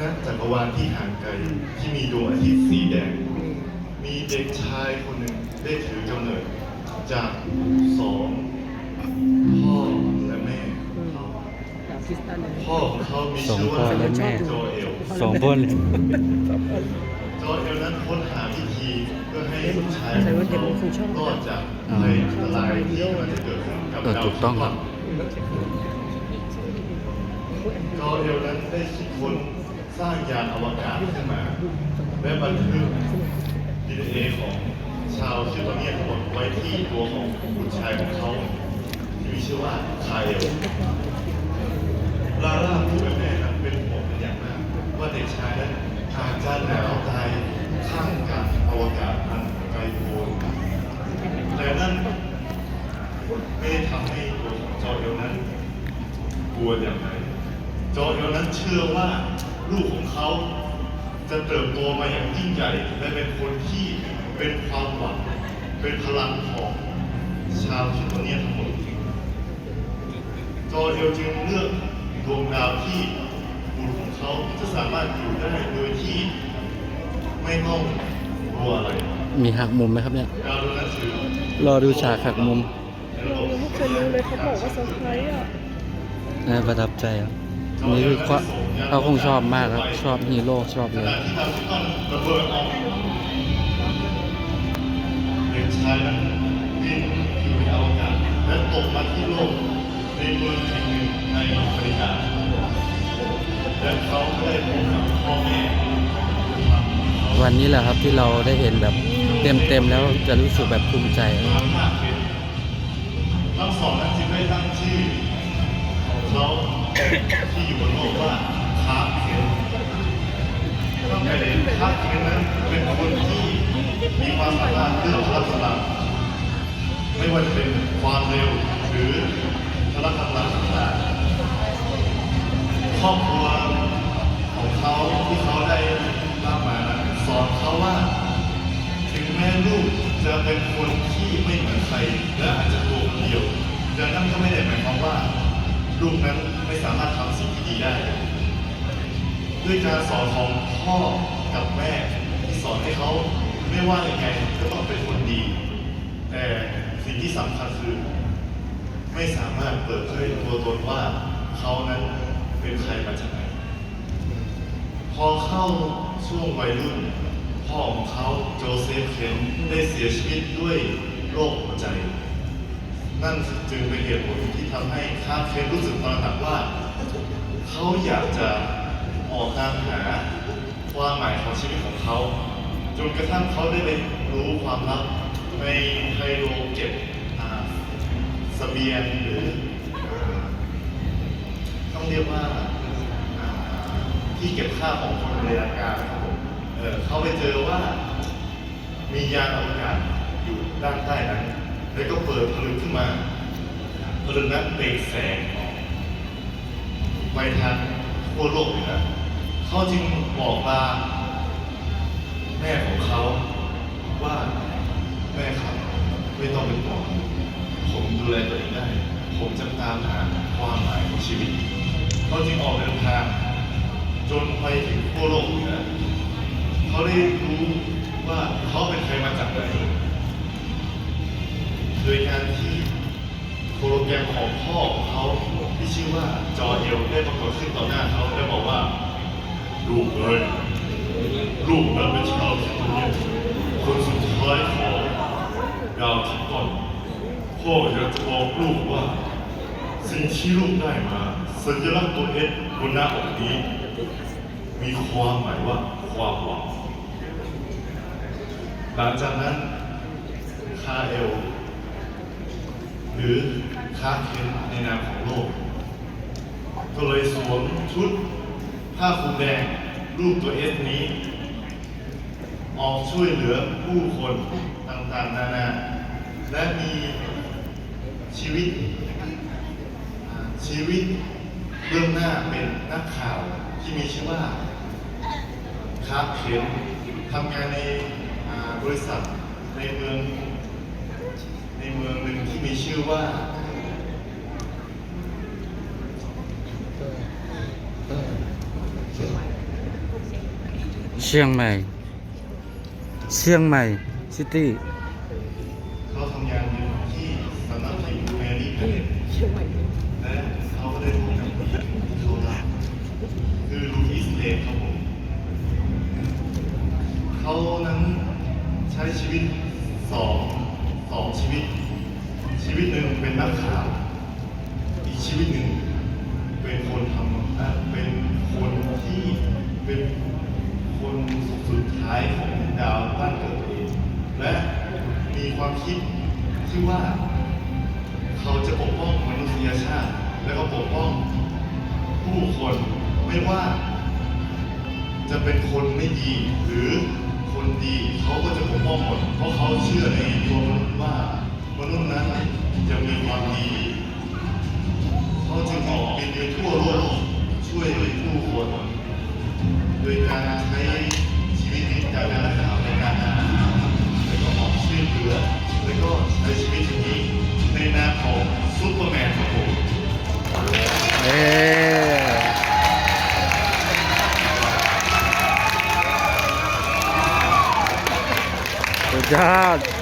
ณจักรวาลที่ห่างไกลที่มีดวงอาทิตย์สีแดง มีเด็กชายคนหนึ่งได้ถือกำเนิด จากสองพ่อและแม่เขาพ่อของเขามีสองชื่อพ่อว่าและแม่โจเอลสองคนโจเอลนั้นค้นหาวิธีเพื่อให้ลูกชายใส่ของว่าเดี๋ยวเขามันคงชอบรอดจากภัยอันตรายที่กำลังจะเกิดขึ้นกับเออดาวถูกต้องครับโจเอลนั้นได้คิดค้น สร้างยานอวกาศขึ้นมาและบันทึก DNA ของชาวชื่อตัวเนี้ยทั้งหมดไว้ที่ตัวของบุตรชายของเขาที่มีชื่อว่าคาเอลลาล่าผู้เป็นแม่นั้นเป็นห่วงเป็นอย่างมากว่าเด็กชายนั้นอาจจะหนาวตายข้างกลางอวกาศอันไกลโพ้นแต่นั่นไม่ได้ทำให้ตัวของจอเอลนั้นกลัวอย่างไรจอเอลนั้นเชื่อว่า ลูกของเขาจะเติบโตมาอย่างยิ่งใหญ่และเป็นคนที่เป็นความหวังเป็นพลังของชาวชิโตเนียทั้งหมดจอเอลจึงเลือกดวงดาวที่บุตรของเขาจะสามารถอยู่ได้โดยที่ไม่ต้องกลัวอะไรมีหักมุมไหมครับเนี่ย ดาวดวงนั้นคือ รอดูฉากหักมุมเรายังไม่เคยรู้เลยเขาบอกว่าเซอร์ไพรส์อะ น่าประทับใจครับ นี่คือเขาคงชอบมากครับ ชอบฮีโร่ชอบเลยณะที่ดาวที่ต้องระเบิดออกเด็กชายนั้นบินอยู่ในอวกาศและตกมาที่โลกในเมืองแห่งหนึ่งในอเมริกาและเขาก็ได้พบกับพ่อแม่วันนี้แหละครับที่เราได้เห็นแบบเต็มๆแล้วจะรู้สึกแบบภูมิใจทั้งห้าเขตทั้งสองนั้นจึงได้ตั้งชื่อของเขา ที่อยู่บนโลกว่าคาร์เคนตั้งแต่เด็กคาร์เคนนั้นเป็นคนที่มีความสามารถเรื่องพละกำลังไม่ว่าจะเป็นความเร็วหรือพละกำลังต่างๆครอบครัวของเขาที่เขาได้รับมาสอนเขาว่า ถึงแม้ลูกจะเป็นคนที่ไม่เหมือนใครและอาจจะตัวคนเดียวแต่นั่นก็ไม่ได้หมายความว่าลูกนั้น ด้วยการสอนของพ่อกับแม่ที่สอนให้เขาไม่ว่ายังไงก็ต้องเป็นคนดี แต่สิ่งที่สำคัญคือ ไม่สามารถเปิดเผยตัวตนว่าเขานั้นเป็นใครมาจากไหน พอเข้าช่วงวัยรุ่น พ่อของเขาโจเซฟเคนได้เสียชีวิตด้วยโรคหัวใจ นั่นจึงเป็นเหตุผลที่ทำให้คาเคนรู้สึกตระหนักว่า เขาอยากจะ ออกตามหาความหมายของชีวิตของเขา จนกระทั่งเขาได้ไปรู้ความลับในไฮโลเก็บอ่าเบียงหรือต้องเรียกว่าที่เก็บค่าของคนในอากาศนะครับผมเขาไปเจอว่า มียานอวกาศอยู่ด้านใต้นั้น แล้วก็เปิดผลึกขึ้นมาผลึกนั้นเปล่งแสงออกไปทางทั่วโลกเหนือ เขาจึงบอกลาแม่ของเขาว่าแม่ครับไม่ต้องเป็นห่วงผมดูแลตัวเองได้ ผมจะตามหาความหมายของชีวิตเขาจึงออกเดินทางจนไปถึงขั้วโลกเหนือเขาได้รู้ว่าเขาเป็นใครมาจากไหนโดยการที่โปรแกรมของพ่อของเขาที่ชื่อว่าจอเอลได้ปรากฏขึ้นต่อหน้าเขาและ ยลูกนั้นเป็นชาวคิดเนี่ยคนสุดท้ายของดาวทิพย์ต้นพ่ออยากจะบอกลูกว่า สิ่งที่ลูกได้มา สัญลักษณ์ตัวเอสบนหน้าอกนี้ มีความหมายว่าความหวังหลังจากนั้นคาเอล หรือคาเคนในนามของโลก ก็เลยสวมชุดผ้าคลุมแดง รูปตัวเอสนี้ ออกช่วยเหลือผู้คนต่างๆนานา และมีชีวิต ชีวิตเบื้องหน้าเป็นนักข่าวที่มีชื่อว่าคาร์เคนทำงานในบริษัทในเมืองในเมืองหนึ่งที่มีชื่อว่า ชียงใหม่ เชียงใหม่ซิตี้เขาทำงานอยู่ที่สำนักพิมพ์แมรี่แพนเชียงใหม่และเขาก็ได้พบกับผู้หญิงที่เขารักคือลูอิสเลนครับผมเขานั้นใช้ชีวิตสองสองชีวิต ชีวิตหนึ่งเป็นนักข่าวอีกชีวิตหนึ่งเป็นคนทำอะเป็นคนที่เป็น คนสุดท้ายของดาวบ้านเกิดเองและมีความคิดที่ว่า เขาจะปกป้องมนุษยชาติ และก็ปกป้องผู้คนไม่ว่า จะเป็นคนไม่ดีหรือคนดีเขาก็จะปกป้องหมดเพราะเขาเชื่อในตัวมนุษย์ว่ามนุษย์นั้นจะมีความดีเขาจึงออกบินไปทั่วโลกช่วยผู้คน โดยการใช้ชีวิตจากการรักษาในการหาแล้วก็ออกช่วยเหลือแล้วก็ใช้ชีวิตอย่างนี้ในนามของซูเปอร์แมนครับผมเอสุดยอด